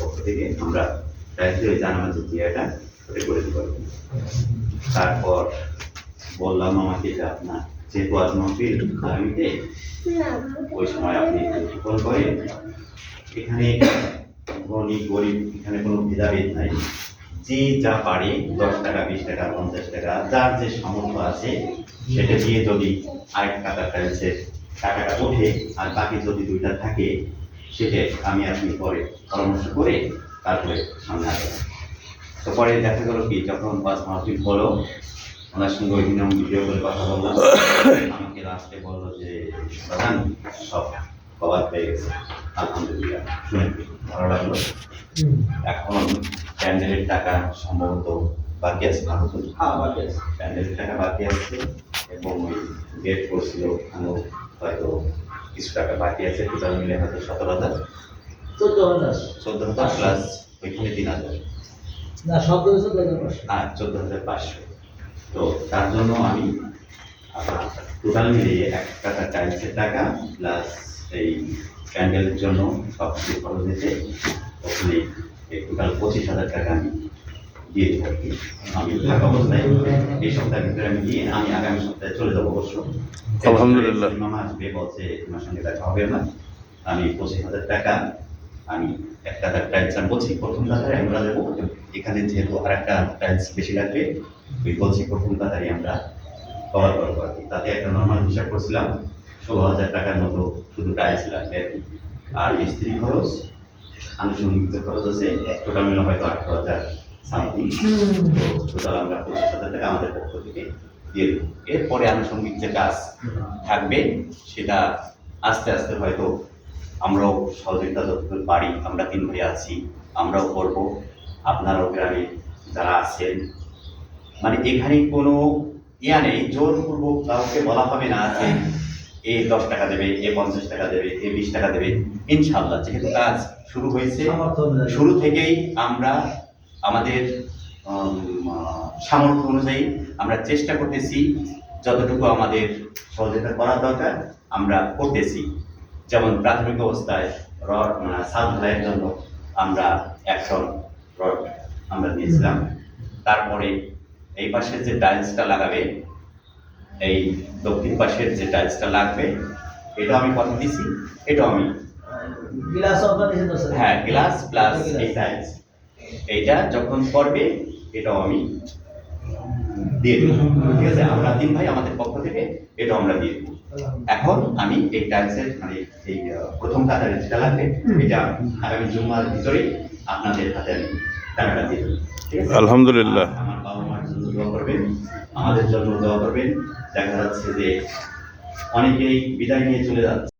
পক্ষ থেকে আমরা ওই জানামার যে ক্রিয়াটা ওটা করে দিতে পারব। তারপর বললাম আমাকে যে আপনার যেহেতু আজ মন্ত্রীর আগামীতে ওই সময় আপনি ফোন করে এখানে ধনী গরিব এখানে কোনো ভেদাভেদ নাই। যে যা পারে দশ টাকা বিশ টাকা পঞ্চাশ টাকা যার যে সামর্থ্য আছে সেটা দিয়ে যদি আরেক টাকা টাইলসের টাকাটা ওঠে আর বাকি যদি দুইটা থাকে সেটা আমি আপনি পরে পরামর্শ করে তারপরে সামনে আসব। তো পরে দেখা গেল কি, যখন বাস মাহফিল হলো, ওনার সঙ্গে ওই দিন আমি ভিডিও করে কথা বললাম। আমাকে লাস্টে বলল যে প্রধান সব কভার পেয়ে গেছে। আলহামদুলিল্লাহ, শুনে ভালো লাগল। এখন প্যান্ডেলের টাকা সম্ভবত বাকি আছে, ভালো তো? হ্যাঁ বাকি আছে। প্যান্ডেলের টাকা বাকি আছে এবং ওই গেট করছিল ওখানেও হয়তো কিছু টাকা বাকি আছে টোটাল মিলে হয়তো সতেরো হাজার। চোদ্দ হাজার। চোদ্দ হাজার প্লাস ওইখানে তিন হাজার। না সব চোদ্দ হাজার পাঁচশো। আর চোদ্দ হাজার পাঁচশো। তো তার জন্য আমি টোটাল মিলিয়ে এক টাকা টাইলসের টাকা প্লাস এই প্যান্ডেলের জন্য সব কিছু খরচ হয়েছে। ওখানে এই টোটাল পঁচিশ হাজার টাকা আমি দিয়ে দেবো আমি থাকা অবস্থায় এই সপ্তাহের ভিতরে আমি দিয়ে আমি আগামী সপ্তাহে চলে যাব অবশ্য। আলহামদুলিল্লাহ। মামা আসবে বলছে তোমার সঙ্গে দেখা হবে না। আমি পঁচিশ হাজার টাকা আমি এক টাকার টাইলস আমি বলছি প্রথম কাতারে আমরা দেবো। এখানে যেহেতু আর একটা টাইলস বেশি লাগবে ওই বলছি প্রথম কাতারে আমরা কভার করব আর কি। তাতে একটা নর্মাল হিসাব করছিলাম ষোলো হাজার টাকার মতো শুধু টাইলস লাগবে আর কি। আর মিস্ত্রি খরচ আনুষঙ্গিক খরচ আছে টোটাল মিলে হয়তো আঠারো হাজার সামথিং টোটাল আমরা পঁচিশ হাজার টাকা আমাদের পক্ষ থেকে দিয়ে দেবো। এরপরে আনুষঙ্গিক যে কাজ থাকবে সেটা আস্তে আস্তে হয়তো আমরাও সহযোগিতা যতদূর পারি আমরা তিন ভাই আছি আমরাও করব। আপনারাও গ্রামে যারা আছেন মানে এখানে কোনো ইয়া নেই জোরপূর্বক কাউকে বলা হবে না যে এ দশ টাকা দেবে এ পঞ্চাশ টাকা দেবে এ বিশ টাকা দেবে। ইনশাল্লাহ যেহেতু কাজ শুরু হয়েছে। শুরু থেকেই আমরা আমাদের সামর্থ্য অনুযায়ী আমরা চেষ্টা করতেছি যতটুকু আমাদের সহযোগিতা করা দরকার আমরা করতেছি। যেমন প্রাথমিক অবস্থায় রড সাত ঢালাইয়ের জন্য আমরা একশো রড আমরা দিয়েছিলাম। তারপরে এই পাশের যে টাইলসটা লাগাবে এই দক্ষিণ পাশের যে টাইলসটা লাগবে এটাও আমি কথা দিছি এটাও আমি গিলাস। হ্যাঁ গ্লাস প্লাস এই টাইলস এইটা যখন করবে এটাও আমি দিয়ে দেবো। ঠিক আছে? আমরা তিন ভাই আমাদের পক্ষ থেকে এটাও আমরা দিয়ে দেবো। এখন আমি এই টাইলসের মানে এই প্রথম কাতারে যেটা লাগবে এটা আগামী জুম্মার ভিতরে আপনাদের হাতে আমি টাকাটা দিয়ে দেবো। আলহামদুলিল্লাহ। আমার বাবা মার জন্য দোয়া করবেন আমাদের জন্য দোয়া করবেন। দেখা যাচ্ছে যে অনেকেই বিদায় নিয়ে চলে যাচ্ছে।